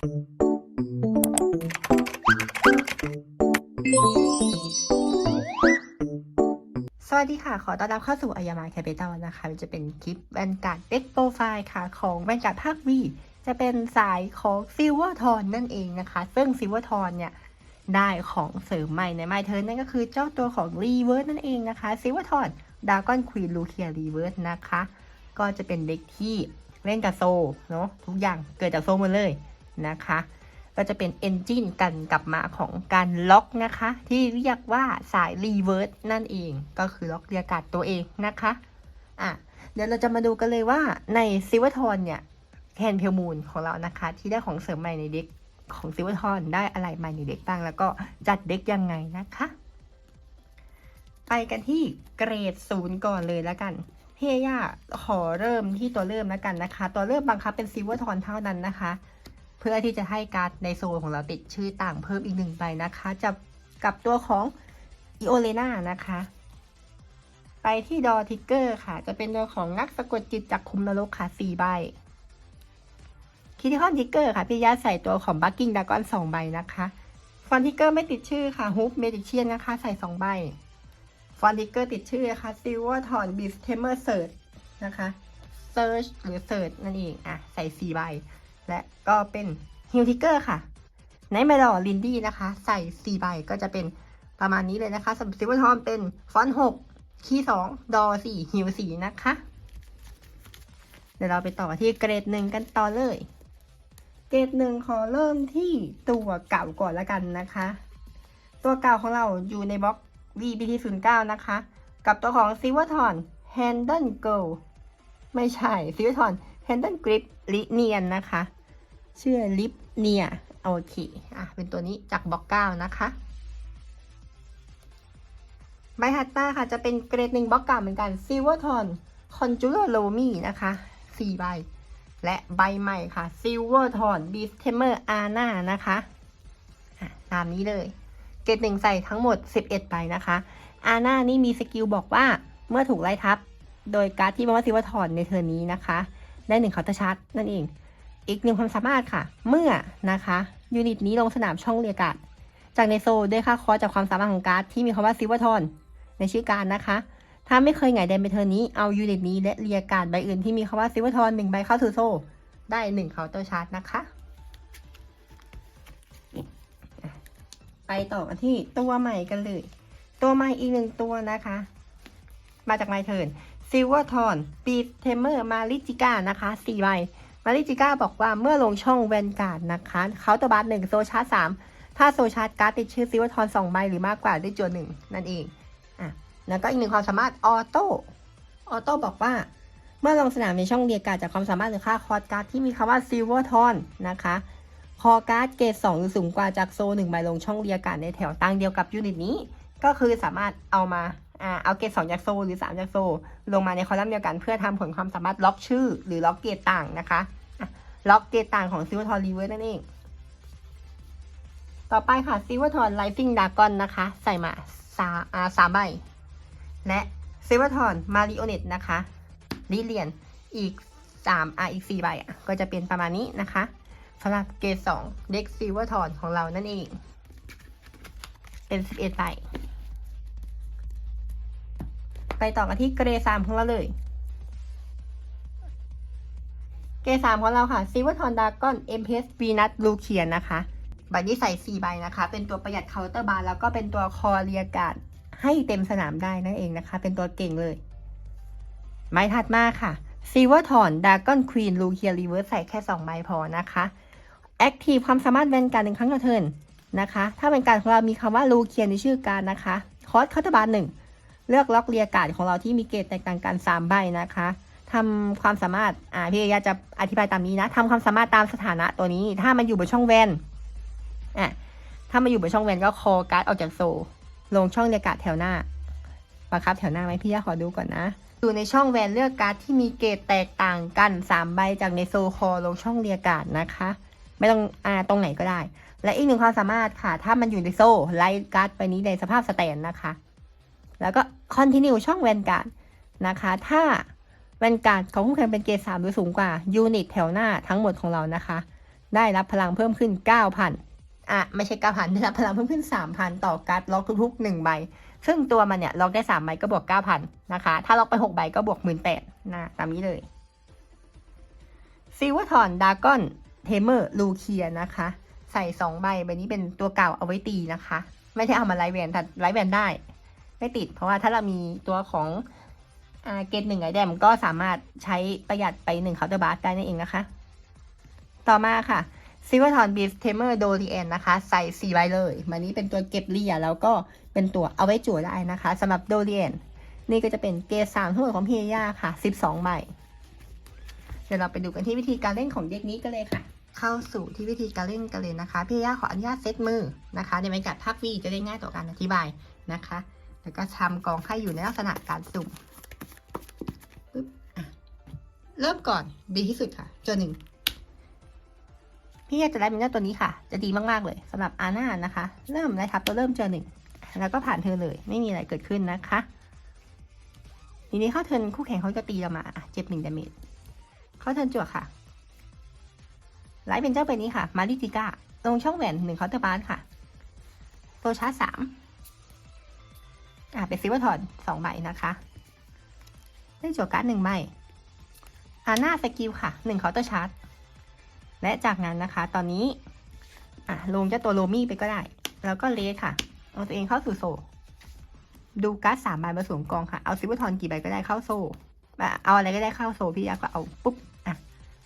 สวัสดีค่ะ ขอต้อนรับเข้าสู่อายามาแคปิตอลนะคะจะเป็นคลิปแวนการ์ดเด็กโปรไฟล์ค่ะ ของแวนการ์ดภาควีจะเป็นสายของซิลเวอร์ทอนนั่นเองนะคะ ซึ่งซิลเวอร์ทอนเนี่ยได้ของเสริมใหม่ในไมเทิร์นนั่นก็คือเจ้าตัวของรีเวิร์สนั่นเองนะคะซิลเวอร์ทอนดากอนควีนลูเคียรีเวิร์สนะคะ ก็จะเป็นเด็กที่เล่นกับโซเนาะทุกอย่างเกิดจากโซหมดเลย นะคะ ก็จะเป็นเอนจินกันกลับมาของการล็อกนะคะ ที่เรียกว่าสายรีเวิร์สนั่นเองก็คือล็อกเรียการ์ดตัวเองนะคะอะเดี๋ยวเราจะมาดูกันเลยว่าในซิวทอนเนี่ยแคนเพลมูนของเรานะคะ ที่ได้ของเสริมใหม่ในเด็กของซิวทอนได้อะไรใหม่ในเด็กบ้างแล้วก็จัดเด็กยังไงนะคะ ไปกันที่เกรดศูนย์ก่อนเลยแล้วกันพี่ย่าขอเริ่มที่ตัวเริ่มแล้วกันนะคะ ตัวเริ่มบังคับเป็นซิวทอนเท่านั้นนะคะ เพื่อที่จะให้การ์ดในโซนของเราติดชื่อต่างเพิ่มอีกหนึ่งใบนะคะจะกับตัวของอิโอเลนานะคะ ไปที่ดอทิกเกอร์ค่ะ จะเป็นตัวของนักสะกดจิตจากคุมนรกค่ะสี่ใบคิทิคอนทิกเกอร์ค่ะพี่ยาใส่ตัวของบักกิ้งดากอนสองใบนะคะฟอนทิกเกอร์ไม่ติดชื่อค่ะฮุบเมดิเชียนนะคะ ใส่สองใบฟอนทิกเกอร์ติดชื่อนะคะซิลเวอร์ทอนบิสเทมเมอร์เซิร์ชนะคะเซิร์ชหรือเซิร์ชนั่นเองอะใส่สี่ใบ และก็เป็นฮิลทิกเกอร์ค่ะในเมดอลินดี้นะคะ ใส่ 4 ใบก็จะเป็นประมาณนี้เลยนะคะสำหรับซิลเวอร์ทอมเป็นฟอนต์6คีย์2ดอ4ฮิล4นะคะ เดี๋ยวเราไปต่อที่เกรดหนึ่งกันต่อเลย เกรดหนึ่งขอเริ่มที่ตัวเก่าก่อนละกันนะคะ ตัวเก่าของเราอยู่ในบล็อก VBT 0 9 นะคะ กับตัวของ Silver t o n Handle Girl ไม่ใช่ Silver t o n Handle Grip ลิเนียนนะคะ ชื่อลิปเนียโอเคอะเป็นตัวนี้จากบล็อกเก้านะคะใบถัดมาค่ะจะเป็นเกรดหนึ่งบล็อกเก้าเหมือนกัน Silver t o n Conjurer Lomi นะคะสี่ใบ และใบใหม่ค่ะ Silver t o n b e a s t e m e r Ana นะคะอะตามนี้เลย เกรดหนึ่งใส่ทั้งหมด 11ใบนะคะอาน่านี่มีสกิลบอกว่าเมื่อถูกไล่ทับ โดยการ์ดที่บอกว่าซิลเวอร์ทอนในเทอร์นนี้นะคะ ได้หนึ่งเคาน์เตอร์ชาร์จนั่นเอง อีกหนึ่งความสามารถค่ะ เมื่อนะคะยูนิตนี้ลงสนามช่องเรียการจากในโซลด้วยค่าคอจากความสามารถของการ์ดที่มีคำว่าซิลเวอร์ทอนในชื่อการนะคะ ถ้าไม่เคยไงเดนไปเทอร์นี้เอายูนิตนี้และเรียการใบอื่นที่มีคำว่าซิลเวอร์ทอนหนึ่งใบเข้าสู่โซได้หนึ่งเคาน์เตอร์ชาร์จนะคะ ไปต่อกันที่ตัวใหม่กันเลย ตัวใหม่อีกหนึ่งตัวนะคะ มาจากไมเทิร์นซิลเวอร์ทอนปีเทมเมอร์มาริจิก้านะคะสี่ใบ มาริจิก้าบอกว่าเมื่อลงช่องแวนการ์ดนะคะเขาตัวบัสหนึ่งโซชาร์สามถ้าโซชาร์จการ์ดติดชื่อซิวอทอนสองใบหรือมากกว่าได้จวนหนึ่งนั่นเองอะแล้วก็อีกหนึ่งความสามารถออโต้ออโต้บอกว่า เมื่อลงสนามในช่องเรียกการจากความสามารถหรือค่าคอร์สการ์ดที่มีคำว่าซิวอทอนนะคะคอการ์ดเกรดสองหรือสูงกว่าจากโซหนึ่งใบลงช่องเรียกการในแถวตั้งเดียวกับยูนิตนี้ ก็คือสามารถเอามา เอาเกรดสองจากโซหรือสามจากโซ ลงมาในคอลัมน์เดียวกันเพื่อทำผลความสามารถล็อกชื่อ หรือล็อกเกรดต่างนะคะล็อกเกรดต่างของซิลทอนรีเวิร์นั่นเอง ต่อไปค่ะซิลทอนไลฟิงดากอนนะคะ ใส่มาสาอาสามใบ และซิลทอนมาริโอเนตนะคะลิเลียนอีกสามอ่าอีกสี่ใบอะก็จะเป็นประมาณนี้นะคะสำหรับเกรดสองเด็กซิลทอนของเรานั่นเอง เป็นสิบเอ็ดใบ ไปต่อกันที่เกรดสามของเราเลย เกรดสามของเราค่ะซิวทอนดากอนเอ็มเพสวีนัทลูเคียนนะคะใบนี้ใส่สี่ใบนะคะ เป็นตัวประหยัดเคาน์เตอร์บาร์แล้วก็เป็นตัวคอเรียการ์ดให้เต็มสนามได้นั่นเองนะคะ เป็นตัวเก่งเลย ไม้ถัดมาค่ะซิวทอนดากอนควีนลูเคียรีเวิร์สใส่แค่สองใบพอนะคะแอคทีฟความสามารถแวนการหนึ่งครั้งต่อเทิร์นนะคะ ถ้าเป็นการของเรามีคำว่าลูเคียนในชื่อการนะคะ คอสเคาน์เตอร์บาร์หนึ่ง เลือกล็อกเรียการ์ดของเราที่มีเกรดแตกต่างกัน3ใบนะคะทำความสามารถ อ่า พี่ยาจะอธิบายตามนี้นะทำความสามารถตามสถานะตัวนี้ ถ้ามันอยู่บนช่องแวน อะ ถ้ามันอยู่บนช่องแวนก็คอการ์ดออกจากโซลลงช่องเรียกาดแถวหน้า บังคับแถวหน้าไหมพี่ยาขอดูก่อนนะ อยู่ในช่องแวนเลือกการ์ดที่มีเกรดแตกต่างกัน 3 ใบจากในโซคอลงช่องเรียกาดนะคะ ไม่ต้อง อ่า ตรงไหนก็ได้ และอีกหนึ่งความสามารถค่ะ ถ้ามันอยู่ในโซลไล่การ์ดไปนี้ในสภาพสแตนนะคะ แล้วก็ continue ช่องแวนการ์ดนะคะ ถ้าแวนการ์ดของคู่แข่งเป็นเกรดสามหรือสูงกว่ายูนิตแถวหน้าทั้งหมดของเรานะคะ ได้รับพลังเพิ่มขึ้นเก้าพันอะ ไม่ใช่เก้าพันได้รับพลังเพิ่มขึ้นสามพันต่อการ์ดล็อกทุกๆหนึ่งใบ ซึ่งตัวมันเนี่ยล็อกได้สามใบก็บวกเก้าพันนะคะ ถ้าล็อกไปหกใบก็บวกหมื่นแปดนะตามนี้เลยซิลเวอร์ทอนดากอนเทเมอร์ลูเคียนะคะ ใส่สองใบใบนี้เป็นตัวเก่าเอาไว้ตีนะคะ ไม่ได้เอามาไลฟ์แวนแต่ไลฟ์แวนได้ ไม่ติด เพราะว่าถ้าเรามีตัวของเกตหนึ่งไอแดมก็สามารถใช้ประหยัดไปหนึ่งเคาน์เตอร์บาร์ได้นั่นเองนะคะ ต่อมาค่ะซิลเวอร์ทอนบีฟเทเมอร์โดรีแอนนะคะ ใส่สี่ใบเลยมันนี้เป็นตัวเก็บเลียแล้วก็เป็นตัวเอาไว้จั่วได้นะคะสำหรับโดรีแอนนี่ก็จะเป็นเกสามทั้งหมดของพี่ย่าค่ะสิบสองใบเดี๋ยวเราไปดูกันที่วิธีการเล่นของเด็กนี้กันเลยค่ะ เข้าสู่ที่วิธีการเล่นกันเลยนะคะ พี่ย่าขออนุญาตเซตมือนะคะในบรรยากาศภาควีจะได้ง่ายต่อการอธิบายนะคะ แล้วก็ทำกองไข่อยู่ในลักษณะการสุ่มปึ๊บเริ่มก่อนดีที่สุดค่ะตัวหนึ่งพี่ย่าจะได้เป็นเจ้าตัวนี้ค่ะ จะดีมากๆเลยสำหรับอาน่านะคะ เริ่มนะครับตัวเริ่มเจอหนึ่งแล้วก็ผ่านเธอเลย ไม่มีอะไรเกิดขึ้นนะคะทีนี้เข้าเทินคู่แข่งเขาจะตีเรามาเจ็บหนึ่งดาเมจเข้าเทินจั่วค่ะไลท์เป็นเจ้าไปนี้ค่ะ มาริติก้าลงช่องแหวนหนึ่งเคาน์เตอร์บาร์ค่ะโซชาร์จสาม อ่าเป็นซิลเวอร์ทอนสองใบนะคะได้จั่วการ์ดหนึ่งใบอาน่าสกิลค่ะหนึ่งเคาน์เตอร์ชาร์จและจากนั้นนะคะ ตอนนี้อะลงเจ้าตัวโรมี่ไปก็ได้ แล้วก็เลสค่ะ เอาตัวเองเข้าสู่โซ ดูการ์ดสามใบมาสวมกองค่ะ เอาซิลเวอร์ทอนกี่ใบก็ได้เข้าโซอะเอาอะไรก็ได้เข้าโซพี่ยาก็เอาปุ๊บอะ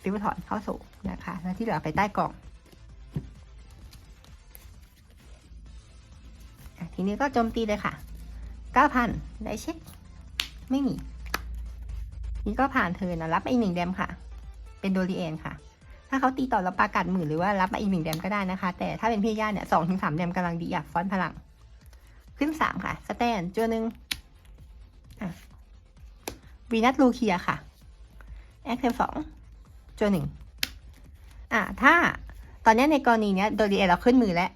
ซิลเวอร์ทอนเข้าโซนะคะ แล้วที่เหลือไปใต้กล่องอะทีนี้ก็โจมตีเลยค่ะ เก้าพันได้เช็ค ไม่มี นี่ก็ผ่านเธอนะรับไปอีกหนึ่งแดมค่ะ เป็นโดรีเอนค่ะ ถ้าเขาตีต่อแล้วปากัดหมื่นหรือว่ารับมาอีกหนึ่งแดมก็ได้นะคะ แต่ถ้าเป็นพี่ย่าเนี่ยสองถึงสามแดมกำลังดีอยากฟอนพลัง ขึ้นสามค่ะ สแตนจัวหนึ่งอะวีนัสลูเคียค่ะ แอคเทมสองจัวหนึ่งอะถ้าตอนนี้ในกรณีเนี้ยโดรีเอนเราขึ้นมือแล้ว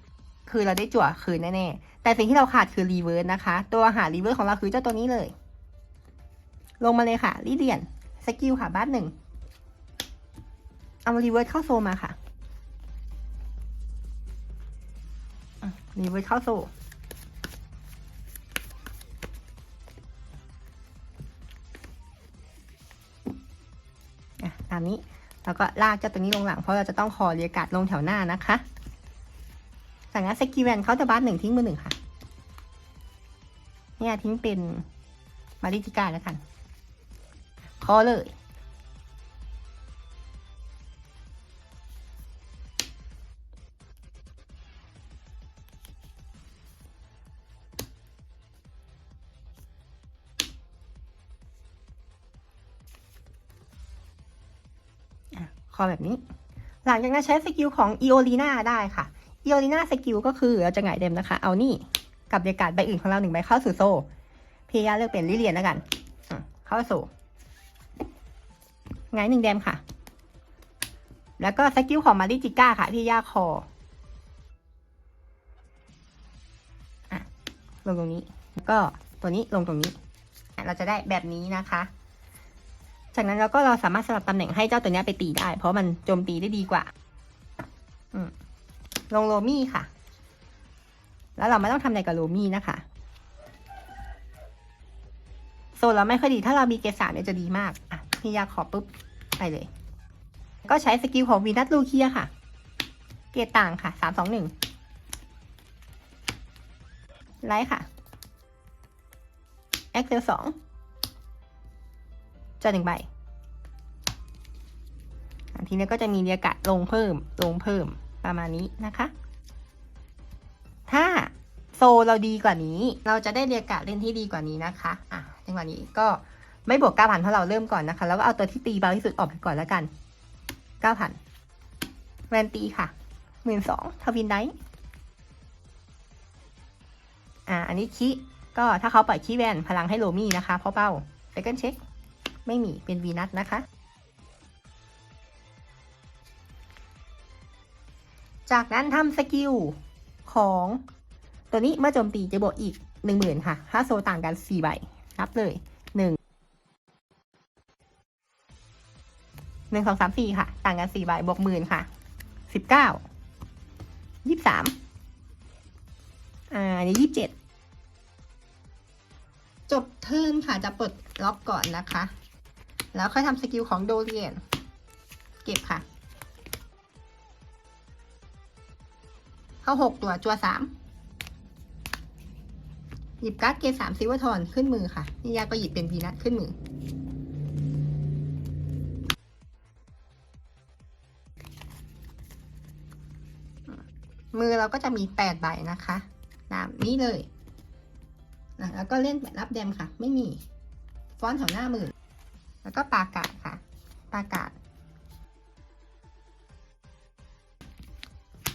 คือเราได้จั่วคืนแน่ๆ แต่สิ่งที่เราขาดคือรีเวิร์สนะคะ ตัวหารีเวิร์สของเราคือเจ้าตัวนี้เลย ลงมาเลยค่ะลิเดียนสกิลค่ะบ้านหนึ่งเอารีเวิร์สเข้าโซมาค่ะรีเวิร์สเข้าโซตามนี้แล้วก็ลากเจ้าตัวนี้ลงหลังเพราะเราจะต้องคอเรียกาดลงแถวหน้านะคะสั่งงั้นสกิลแวนเขาจะบัสหนึ่งทิ้งมือหนึ่งค่ะ เนี่ยทิ้งเป็นมาริจิกาแล้วกันคอเลย คอแบบนี้ หลังจากนั้นใช้สกิลของอีโอลีนาได้ค่ะอีโอลีนาสกิลก็คือเราจะหงายเดมนะคะ เอานี่ กับเดียกาศใบอื่นของเราหนึ่งใบเข้าสู่โซ่ พี่ยาเลือกเป็นลิเลียนแล้วกันเข้าสู่หงหนึ่งเดมค่ะ แล้วก็สกิลของมาริจิก้าค่ะ พี่ย่าคอลงตรงนี้แล้วก็ตัวนี้ลงตรงนี้ เราจะได้แบบนี้นะคะ จากนั้นเราก็เราสามารถสลับตำแหน่งให้เจ้าตัวนี้ไปตีได้ เพราะมันโจมตีได้ดีกว่าลงโรมี่ค่ะ แล้วเราไม่ต้องทำอะไรกับโรมี่นะคะโซนเราไม่ค่อยดีถ้าเรามีเกสามเนี่ยจะดีมากอะพี่ยาขอปุ๊บไปเลย ก็ใช้สกิลของวีนัสลูเคียค่ะ เกรดต่างค่ะสามสองหนึ่งไลท์ค่ะแอคเซลสองจอหนึ่งใบทีนี้ก็จะมีเรียกะลงเพิ่มลงเพิ่มประมาณนี้นะคะ ซเราดีกว่านี้ เราจะได้เรียกะเล่นที่ดีกว่านี้นะคะอะจังหวะนี้ก็ไม่บวกเก้าพันเพราะเราเริ่มก่อนนะคะ แล้วก็เอาตัวที่ตีเบาที่สุดออกไปก่อนแล้วกันเก้าพันแวนตีค่ะหมื่นสองทวินได้อ่าอันนี้คิก็ถ้าเขาปล่อยคีแวนพลังให้โรมี่นะคะเพราะเป้าเซกันเช็คไม่มีเป็นวีนัสนะคะ จากนั้นทำสกิลของ ตัวนี้เมื่อโจมตีจะบวกอีกหนึ่งหมื่นค่ะ ถ้าโซต่างกันสี่ใบนับเลยหนึ่งหนึ่งสองสามสี่ค่ะ ต่างกันสี่ใบบวกหมื่นค่ะสิบเก้ายี่สิบสามอ่าอันนี้ยี่สิบเจ็ดจบเทิร์นค่ะจะปลดล็อกก่อนนะคะ แล้วค่อยทำสกิลของโดเรียน เก็บค่ะ เข้าหกตัวจัวสาม หยิบการ์ดเกสามซิเวอร์ทอนขึ้นมือค่ะ นี่ยาก็หยิบเป็นวีนัทขึ้นมือ มือเราก็จะมีแปดใบนะคะตามนี้เลย แล้วก็เล่นแบบรับแดมค่ะ ไม่มี ฟอนต์แถวหน้ามือ แล้วก็ปากกาค่ะ ปากกาด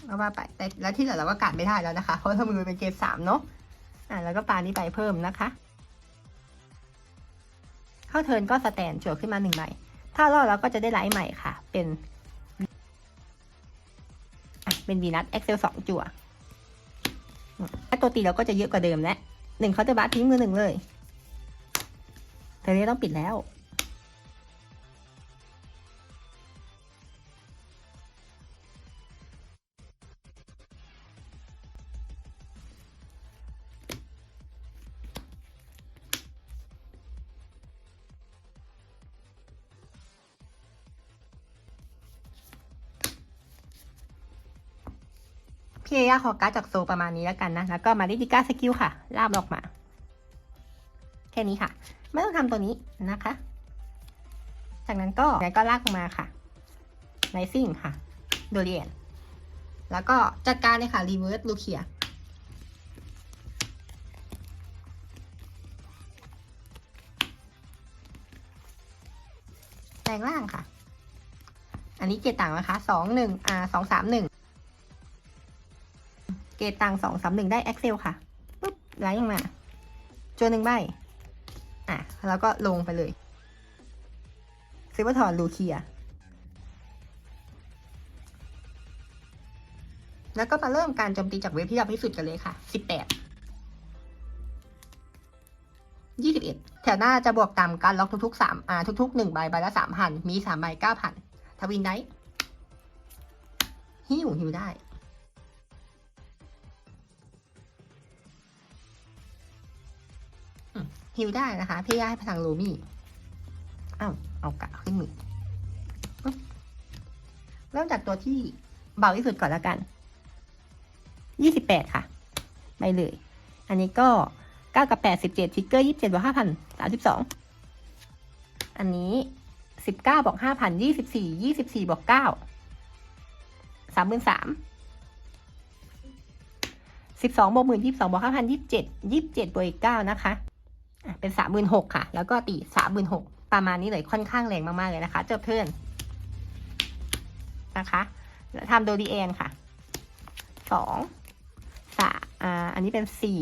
เอาว่าไปแต่แล้วที่เหลือเราก็กาดไม่ได้แล้วนะคะ เพราะถ้ามือเป็นเกรดสามเนาะ อะแล้วก็ปานี้ไปเพิ่มนะคะ เข้าเทินก็สแตนจั่วขึ้นมาหนึ่งใบถ้ารอดเราก็จะได้ไลท์ใหม่ค่ะ เป็นเป็นวีนัสเอ็กเซลสองจั่วถ้าตัวตีเราก็จะเยอะกว่าเดิมแล้วหนึ่งเขาจะบัตทิ้งมือหนึ่งเลยเธอนี้ต้องปิดแล้ว ย่าขอการ์ดจากโซประมาณนี้แล้วกันนะ แล้วก็มาดิจิก้าสกิลค่ะ ลาบออกมา แค่นี้ค่ะ ไม่ต้องทำตัวนี้นะคะ จากนั้นก็แล้วก็ลากออกมาค่ะไนซิ่งค่ะ โดเรียน แล้วก็จัดการเลยค่ะ รีเวิร์สลูเคียแปลงร่างค่ะ อันนี้เกตต่างนะคะสองหนึ่งอ่าสองสามหนึ่ง เกตตังสองสามหนึ่งได้ Excel ค่ะปุ๊บไลน์ยังมาจวนหนึ่งใบ อะ แล้วก็ลงไปเลยซิวทอนลูเคีย แล้วก็มาเริ่มการโจมตีจากเวฟที่ยาวที่สุดกันเลยค่ะ สิบแปด ยี่สิบเอ็ด แถวหน้าจะบวกตามการล็อกทุกๆสามอ่าทุกๆหนึ่งใบใบละสามพัน มีสามใบเก้าพัน ทวินได้หิวหิวได้ ฮิวได้นะคะ พี่ย่าให้พลังโรมี่อ้าวเอากะขึ้นมือเริ่มจากตัวที่เบาที่สุดก่อนแล้วกัน ยี่สิบแปดค่ะ ไปเลย อันนี้ก็เก้ากับแปดสิบเจ็ดทิกเกอร์ยี่สิบเจ็ดบวกห้าพันสามสิบสอง อันนี้สิบเก้าบอกห้าพันยี่สิบสี่ ยี่สิบสี่บอกเก้า สามหมื่นสาม สิบสองบวกหมื่นยี่สิบสองบวกห้าพันยี่สิบเจ็ด ยี่สิบเจ็ดบวกอีกเก้านะคะ เป็นสามหมื่นหกค่ะ แล้วก็ตีสามหมื่นหกประมาณนี้เลยค่อนข้างแรงมากๆเลยนะคะ เจบเทิร์นนะคะแล้วทำโดดีแอนค่ะสองสามอ่าอันนี้เป็นสี่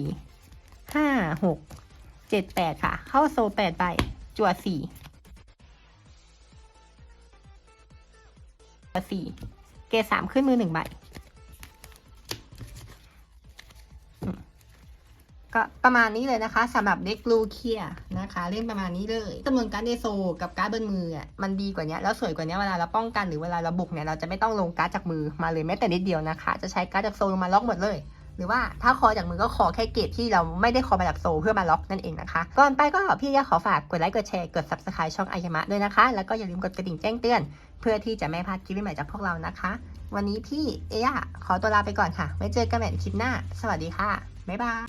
ห้าหกเจ็ดแปดค่ะ เข้าโซแปดใบจั่วสี่จั่วสี่เกสามขึ้นมือหนึ่งใบ ก็ประมาณนี้เลยนะคะสำหรับเด็กลูเคียนะคะ เล่นประมาณนี้เลยจำนวนการดเดโซกับการ์ดบนมืออะมันดีกว่านี้แล้วสวยกว่านี้เวลาเราป้องกันหรือเวลาเราบุกเนี่ยเราจะไม่ต้องลงการ์ดจากมือมาเลยแม้แต่นิดเดียวนะคะ จะใช้การ์ดจากโซลงมาล็อกหมดเลยหรือว่าถ้าคอจากมือก็คอแค่เกรดที่เราไม่ได้คอมาจากโซเพื่อมาล็อกนั่นเองนะคะ ก่อนไปก็พี่ยาขอฝากกดไลค์กดแชร์กด subscribe ช่องอายมะด้วยนะคะ แล้วก็อย่าลืมกดกระดิ่งแจ้งเตือน เพื่อที่จะไม่พลาดคลิปใหม่จากพวกเรานะคะ วันนี้พี่เอย่าขอตัวลาไปก่อนค่ะ ไว้เจอกันใหม่คลิปหน้า สวัสดีค่ะ 没吧。